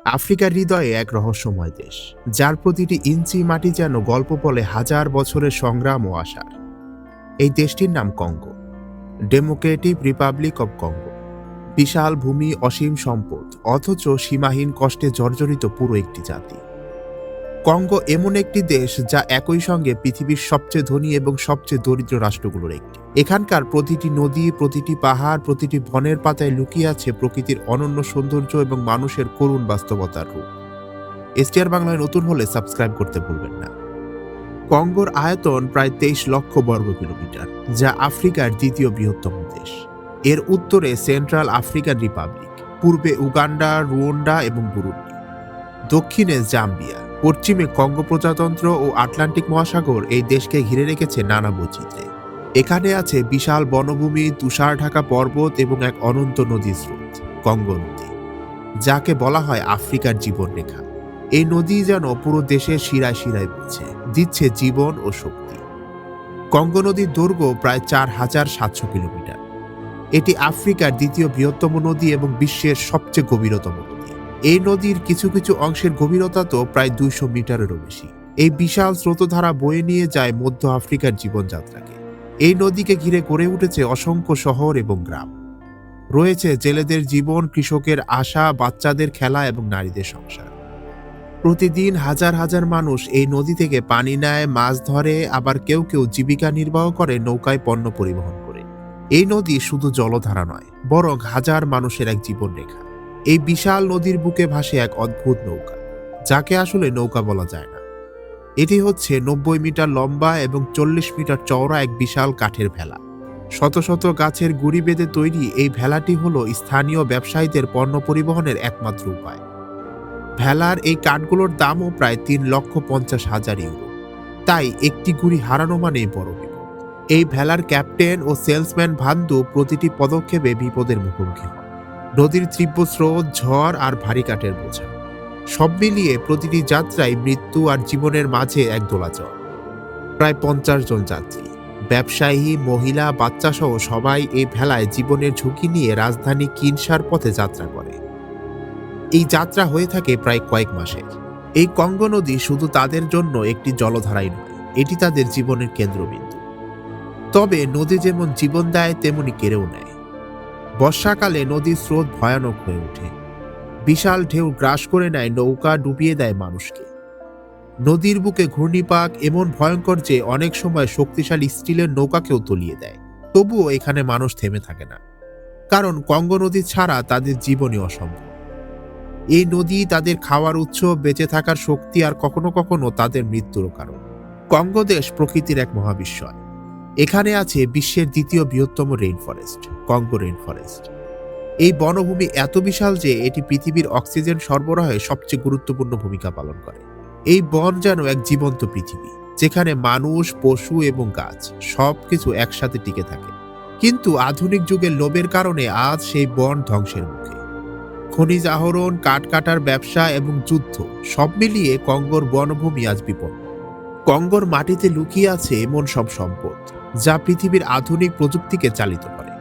আফ্রিকার হৃদয়ে এক রহস্যময় দেশ, যার প্রতিটি ইঞ্চি মাটি যেন গল্প বলে হাজার বছরের সংগ্রাম ও আশার। এই দেশটির নাম Congo democratic republic of Congo বিশাল ভূমি অসীম সম্পদ, অথচ সীমাহীন কষ্টে জর্জরিত পুরো একটি জাতি। কঙ্গো এমন একটি দেশ যা একই সঙ্গে পৃথিবীর সবচেয়ে ধনী এবং সবচেয়ে দরিদ্র রাষ্ট্রগুলোর একটি। এখানকার প্রতিটি নদী, প্রতিটি পাহাড়, প্রতিটি বনের পাতায় লুকিয়ে আছে প্রকৃতির অনন্য সৌন্দর্য এবং মানুষের করুণ বাস্তবতার রূপ। এসটিআর বাংলায় নতুন হলে সাবস্ক্রাইব করতে ভুলবেন না। কঙ্গোর আয়তন প্রায় তেইশ লক্ষ বর্গ কিলোমিটার, যা আফ্রিকার দ্বিতীয় বৃহত্তম দেশ। এর উত্তরে সেন্ট্রাল আফ্রিকান রিপাবলিক, পূর্বে উগান্ডা, রুয়ান্ডা এবং বুরুন্ডি। দক্ষিণে জাম্বিয়া। পশ্চিমে কঙ্গো প্রজাতন্ত্র ও আটলান্টিক মহাসাগর এই দেশকে ঘিরে রেখেছে নানা বৈচিত্র্যে। এখানে আছে বিশাল বনভূমি, তুষার ঢাকা পর্বত এবং এক অনন্ত নদীর স্রোত, কঙ্গো নদী, যাকে বলা হয় আফ্রিকার জীবনরেখা। এই নদী যেন পুরো দেশের শিরায় শিরায় বইছে, দিচ্ছে জীবন ও শক্তি। কঙ্গো নদীর দৈর্ঘ্য প্রায় চার হাজার সাতশো কিলোমিটার। এটি আফ্রিকার দ্বিতীয় বৃহত্তম নদী এবং বিশ্বের সবচেয়ে গভীরতম নদী। এই নদীর কিছু কিছু অংশের গভীরতা তো প্রায় দুইশো মিটারেরও বেশি। এই বিশাল স্রোতধারা বয়ে নিয়ে যায় মধ্য আফ্রিকার জীবনযাত্রাকে। এই নদীকে ঘিরে গড়ে উঠেছে অসংখ্য শহর এবং গ্রাম। রয়েছে জেলেদের জীবন, কৃষকের আশা, বাচ্চাদের খেলা এবং নারীদের সংসার। প্রতিদিন হাজার হাজার মানুষ এই নদী থেকে পানি নেয়, মাছ ধরে, আবার কেউ কেউ জীবিকা নির্বাহ করে, নৌকায় পণ্য পরিবহন করে। এই নদী শুধু জলধারা নয়, বরং হাজার মানুষের এক জীবনরেখা। এই বিশাল নদীর বুকে ভাসে এক অদ্ভুত নৌকা, যাকে আসলে নৌকা বলা যায় না। এটি হচ্ছে নব্বই মিটার লম্বা এবং চল্লিশ মিটার চওড়া এক বিশাল কাঠের ভেলা। শত শত গাছের গুড়ি বেঁধে তৈরি এই ভেলাটি হলো স্থানীয় ব্যবসায়ীদের পণ্য পরিবহনের একমাত্র উপায়। ভেলার এই কাঠগুলোর দামও প্রায় তিন লক্ষ পঞ্চাশ হাজার ইউরো। তাই একটি গুড়ি হারানো মানেই বড় এই ভেলার ক্যাপ্টেন ও সেলসম্যান ভান্দু প্রতিটি পদক্ষেপে বিপদের মুখোমুখি হন। নদীর তীব্র স্রোত, ঝড় আর ভারী কাঠের বোঝা। সব মিলিয়ে প্রতিটি যাত্রায় মৃত্যু আর জীবনের মাঝে এক দোলাচল। প্রায় পঞ্চাশ জন যাত্রী, ব্যবসায়ী, মহিলা বাচ্চা সহ সবাই এই ভেলায় জীবনের ঝুঁকি নিয়ে রাজধানী কিনসার পথে যাত্রা করে। এই যাত্রা হয়ে থাকে প্রায় কয়েক মাসের। এই কঙ্গো নদী শুধু তাদের জন্য একটি জলধারাই নয়, এটি তাদের জীবনের কেন্দ্রবিন্দু। তবে নদী যেমন জীবন দেয়, তেমনি কেড়েও নেয়। বর্ষাকালে নদীর স্রোত ভয়ানক হয়ে ওঠে। বিশাল ঢেউ গ্রাস করে নেয়, নৌকা ডুবিয়ে দেয় মানুষকে। নদীর বুকে ঘূর্ণিপাক এমন ভয়ঙ্কর যে অনেক সময় শক্তিশালী স্টিলের নৌকাকেও তলিয়ে দেয়। তবুও এখানে মানুষ থেমে থাকে না। কারণ কঙ্গো নদী ছাড়া তাদের জীবনই অসম্ভব। এই নদী তাদের খাওয়ার উৎস, বেঁচে থাকার শক্তি আর কখনো কখনো তাদের মৃত্যুর কারণ। কঙ্গদেশ প্রকৃতির এক মহাবিস্ময় এখানে আছে বিশ্বের দ্বিতীয় বৃহত্তম rain forest Congo rain forest এই বনভূমি এত বিশাল যে এটি পৃথিবীর অক্সিজেন সরবরাহে সবচেয়ে গুরুত্বপূর্ণ ভূমিকা পালন করে। এই বন যেন এক জীবন্ত পৃথিবী, যেখানে মানুষ, পশু এবং গাছ সবকিছু একসাথে টিকে থাকে। কিন্তু আধুনিক যুগের লোভের কারণে আজ সেই বন ধ্বংসের মুখে। খনিজ আহরণ, কাঠ কাটার ব্যবসা এবং যুদ্ধ সব মিলিয়ে কঙ্গোর বনভূমি আজ বিপন্ন। কঙ্গোর মাটিতে লুকিয়ে আছে এমন সব সম্পদ। যা পৃথিবীর আধুনিক প্রযুক্তিকে চালিত করে।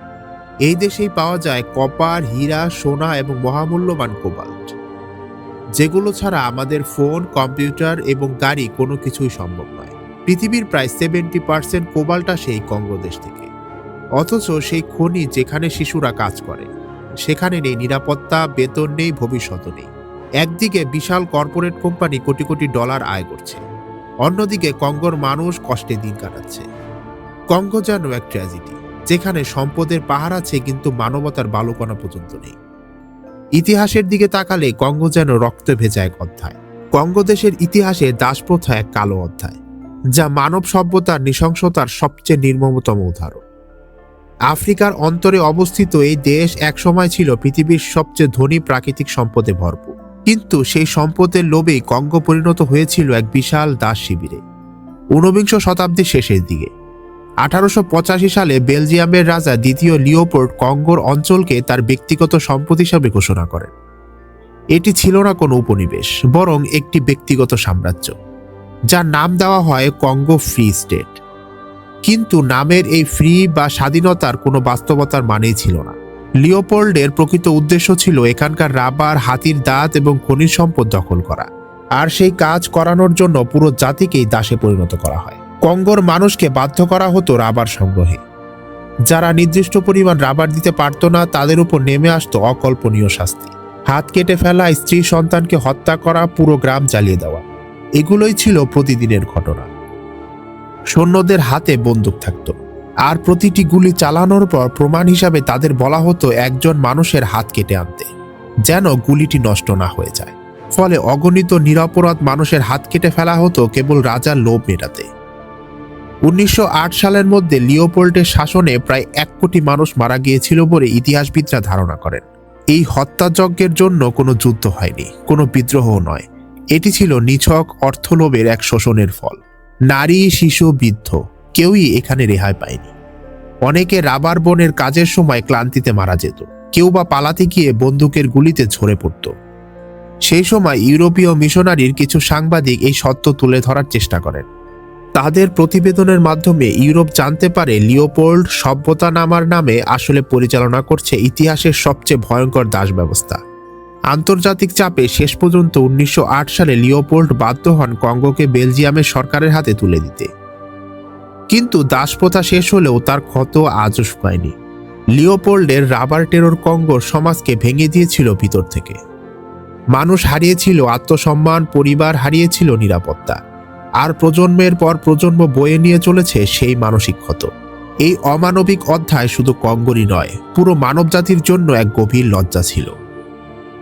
এই দেশেই পাওয়া যায় কপার, হীরা, সোনা এবং মহামূল্যবান কোবাল্ট। যেগুলো ছাড়া আমাদের ফোন, কম্পিউটার এবং গাড়ি কোনো কিছুই সম্ভব নয়। পৃথিবীর প্রায় সেভেন্টি পার্সেন্ট কোবাল্ট আসে এই কঙ্গো দেশ থেকে। অথচ সেই খনি যেখানে শিশুরা কাজ করে, সেখানে নেই নিরাপত্তা, বেতন নেই ভবিষ্যৎ নেই। একদিকে বিশাল corporate company crore crore dollar আয় করছে, অন্যদিকে কঙ্গোর মানুষ কষ্টে দিন কাটাচ্ছে। কঙ্গো যেন এক ট্র্যাজেডি যেখানে সম্পদের পাহাড় আছে কিন্তু মানবতার বালুকণা পর্যন্ত নেই। ইতিহাসের দিকে তাকালে কঙ্গো যেন রক্ত ভেজা এক অধ্যায়। কঙ্গো দেশের ইতিহাসে দাসপ্রথা এক কালো অধ্যায়, যা মানব সভ্যতার নৃশংসতার সবচেয়ে নির্মমতম উদাহরণ। আফ্রিকার অন্তরে অবস্থিত এই দেশ একসময় ছিল পৃথিবীর সবচেয়ে ধনী প্রাকৃতিক সম্পদে ভরপুর। কিন্তু সেই সম্পদের লোভেই কঙ্গো পরিণত হয়েছিল এক বিশাল দাস শিবিরে। ঊনবিংশ শতাব্দীর শেষের দিকে। আঠারোশো পঁচাশি সালে বেলজিয়ামের রাজা দ্বিতীয় লিওপোর্ট কঙ্গোর অঞ্চলকে তার ব্যক্তিগত সম্পদ হিসাবে ঘোষণা করেন। এটি ছিল না কোনো উপনিবেশ, বরং একটি ব্যক্তিগত সাম্রাজ্য, যার নাম দেওয়া হয় কঙ্গো ফ্রি স্টেট। কিন্তু নামের এই ফ্রি বা স্বাধীনতার কোনো বাস্তবতার মানেই ছিল না। লিওপোল্ডের প্রকৃত উদ্দেশ্য ছিল এখানকার রাবার, হাতির দাঁত এবং খনিজ সম্পদ দখল করা, আর সেই কাজ করানোর জন্য পুরো জাতিকেই দাসে পরিণত করা হয়। কঙ্গোর মানুষকে বাধ্য করা হতো রাবার সংগ্রহে। যারা নির্দিষ্ট পরিমাণ রাবার দিতে পারত না, তাদের উপর নেমে আসতো অকল্পনীয় শাস্তি। হাত কেটে ফেলা, স্ত্রী সন্তানকে হত্যা করা, পুরো গ্রাম জ্বালিয়ে দেওয়া। এগুলোই ছিল প্রতিদিনের ঘটনা। সৈন্যদের হাতে বন্দুক থাকত। আর প্রতিটি গুলি চালানোর পর প্রমাণ হিসাবে তাদের বলা হতো, একজন মানুষের হাত কেটে আনতে, যেন গুলিটি নষ্ট না হয়ে যায়। ফলে অগণিত নিরপরাধ মানুষের হাত কেটে ফেলা হতো, কেবল রাজার লোভ মেটাতে। উনিশশো আট সালের মধ্যে লিওপোল্টের শাসনে প্রায় এক কোটি মানুষ মারা গিয়েছিল বলে ইতিহাসবিদরা ধারণা করেন। এই হত্যাযজ্ঞের জন্য কোনো যুদ্ধ হয়নি, কোনো বিদ্রোহ নয়। এটি ছিল নিছক অর্থলোভের এক শোষণের ফল। নারী, শিশু, বৃদ্ধ, কেউই এখানে রেহাই পায়নি। অনেকে রাবার বনের কাজের সময় ক্লান্তিতে মারা যেত। কেউ বা পালাতে গিয়ে বন্দুকের গুলিতে ঝরে পড়ত। সেই সময় ইউরোপীয় মিশনারির কিছু সাংবাদিক এই সত্য তুলে ধরার চেষ্টা করেন। তাদের প্রতিবেদনের মাধ্যমে ইউরোপ জানতে পারে লিওপোল্ড সভ্যতা নামার নামে আসলে পরিচালনা করছে ইতিহাসের সবচেয়ে ভয়ঙ্কর দাস ব্যবস্থা আন্তর্জাতিক চাপে শেষ পর্যন্ত উনিশশো আট সালে লিওপোল্ড বাধ্য হন কঙ্গোকে বেলজিয়ামের সরকারের হাতে তুলে দিতে। কিন্তু দাসপ্রথা শেষ হলেও তার ক্ষত আজও শুকায়নি। লিওপোল্ডের রাবার টেরোর কঙ্গোর সমাজকে ভেঙে দিয়েছিল ভিতর থেকে। মানুষ হারিয়েছিল আত্মসম্মান, পরিবার হারিয়েছিল নিরাপত্তা। আর প্রজন্মের পর প্রজন্ম বয়ে নিয়ে চলেছে সেই মানসিক ক্ষত। এই অমানবিক অধ্যায় শুধু কঙ্গোরই নয়, পুরো মানবজাতির জন্য এক গভীর লজ্জা ছিল।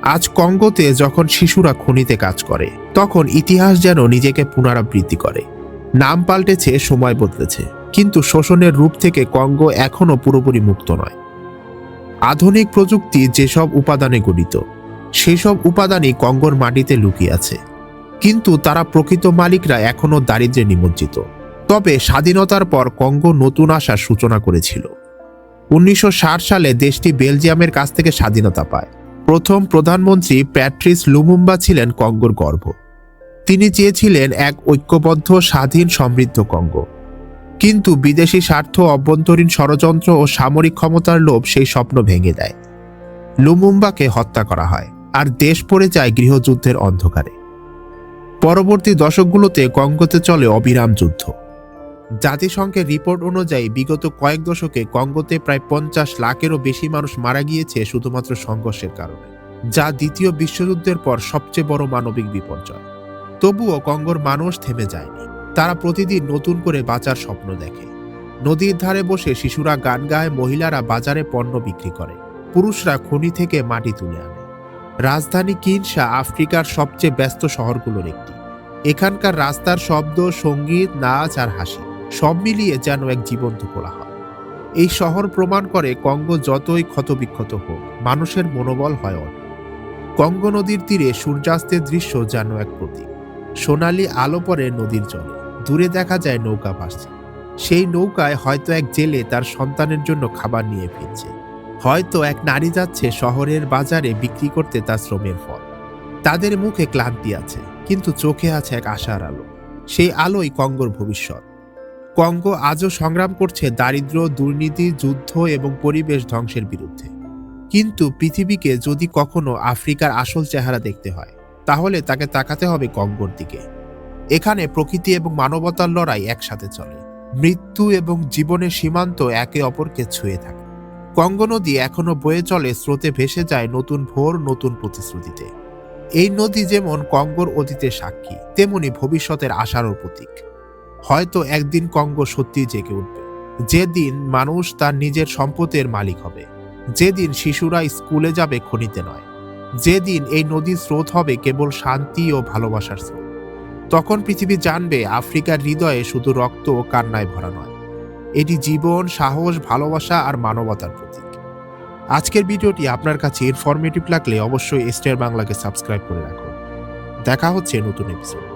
আজ কঙ্গোতে যখন শিশুরা খনিতে কাজ করে, তখন ইতিহাস যেন নিজেকে পুনরাবৃত্তি করে। নাম পাল্টেছে, সময় বদলেছে, কিন্তু শোষণের রূপ থেকে কঙ্গো এখনও পুরোপুরি মুক্ত নয়। আধুনিক প্রযুক্তি যেসব উপাদানে গঠিত, সেসব উপাদানই কঙ্গোর মাটিতে লুকিয়ে আছে। কিন্তু তারা প্রকৃত মালিকরা এখনও দারিদ্রে নিমজ্জিত। তবে স্বাধীনতার পর কঙ্গো নতুন আশার সূচনা করেছিল। উনিশশো ষাট সালে দেশটি বেলজিয়ামের কাছ থেকে স্বাধীনতা পায়। প্রথম প্রধানমন্ত্রী প্যাট্রিস লুমুম্বা ছিলেন কঙ্গোর গর্ভ তিনি চেয়েছিলেন এক ঐক্যবদ্ধ, স্বাধীন, সমৃদ্ধ কঙ্গো। কিন্তু বিদেশি স্বার্থ, অভ্যন্তরীণ ষড়যন্ত্র ও সামরিক ক্ষমতার লোভ সেই স্বপ্ন ভেঙে দেয়। লুমুম্বাকে হত্যা করা হয়, আর দেশ পড়ে যায় গৃহযুদ্ধের অন্ধকারে। পরবর্তী দশকগুলোতে কঙ্গোতে চলে অবিরাম যুদ্ধ। জাতিসংঘের রিপোর্ট অনুযায়ী বিগত কয়েক দশকে কঙ্গোতে প্রায় পঞ্চাশ লাখেরও বেশি মানুষ মারা গিয়েছে শুধুমাত্র সংঘর্ষের কারণে, যা দ্বিতীয় বিশ্বযুদ্ধের পর সবচেয়ে বড় মানবিক বিপর্যয়। তবুও কঙ্গোর মানুষ থেমে যায়নি। তারা প্রতিদিন নতুন করে বাঁচার স্বপ্ন দেখে। নদীর ধারে বসে শিশুরা গান গায়, মহিলারা বাজারে পণ্য বিক্রি করে, পুরুষরা খনি থেকে মাটি তুলে আনে। রাজধানী কিনসা আফ্রিকার সবচেয়ে ব্যস্ত শহরগুলোর একটি। এখানকার রাস্তার শব্দ, সংগীত, নাচ আর হাসি, সব মিলিয়ে যেন এক জীবন্ত কোলাহল। এই শহর প্রমাণ করে কঙ্গো যতই ক্ষতবিক্ষত হোক, মানুষের মনোবল হয় অন্য কঙ্গো নদীর তীরে সূর্যাস্তের দৃশ্য যেন এক প্রতীক। সোনালি আলো পড়ে নদীর জলে, দূরে দেখা যায় নৌকা ভাসছে। সেই নৌকায় হয়তো এক জেলে তার সন্তানের জন্য খাবার নিয়ে ফিরছে। হয়তো এক নারী যাচ্ছে শহরের বাজারে বিক্রি করতে তার শ্রমের ফল। তাদের মুখে ক্লান্তি আছে। কিন্তু চোখে আছে এক আশার আলো। সেই আলোই কঙ্গোর ভবিষ্যৎ। কঙ্গো আজও সংগ্রাম করছে দারিদ্র্য, দুর্নীতি, যুদ্ধ এবং পরিবেশ ধ্বংসের বিরুদ্ধে। কিন্তু পৃথিবীকে যদি কখনো আফ্রিকার আসল চেহারা দেখতে হয়, তাহলে তাকে তাকাতে হবে কঙ্গোর দিকে। এখানে প্রকৃতি এবং মানবতার লড়াই একসাথে চলে। মৃত্যু এবং জীবনের সীমান্ত একে অপরকে ছুঁয়ে থাকে। কঙ্গো নদী এখনও বয়ে চলে স্রোতে ভেসে যায় নতুন ভোর, নতুন প্রতিশ্রুতিতে। এই নদী যেমন কঙ্গোর অতীতের সাক্ষী, তেমনি ভবিষ্যতের আশারও প্রতীক। হয়তো একদিন কঙ্গো সত্যিই জেগে উঠবে। যেদিন মানুষ তার নিজের সম্পদের মালিক হবে, যেদিন শিশুরা স্কুলে যাবে খনিতে নয়, যেদিন এই নদীর স্রোত হবে কেবল শান্তি ও ভালোবাসার স্রোত। তখন পৃথিবী জানবে আফ্রিকার হৃদয়ে শুধু রক্ত ও কান্নায় ভরা নয়। এটি জীবন, সাহস, ভালোবাসা আর মানবতার প্রতীক। আজকের ভিডিওটি আপনার কাছে ইনফরমেটিভ লাগলে অবশ্যই স্টার বাংলাকে সাবস্ক্রাইব করে রাখুন। দেখা হচ্ছে নতুন এপিসোড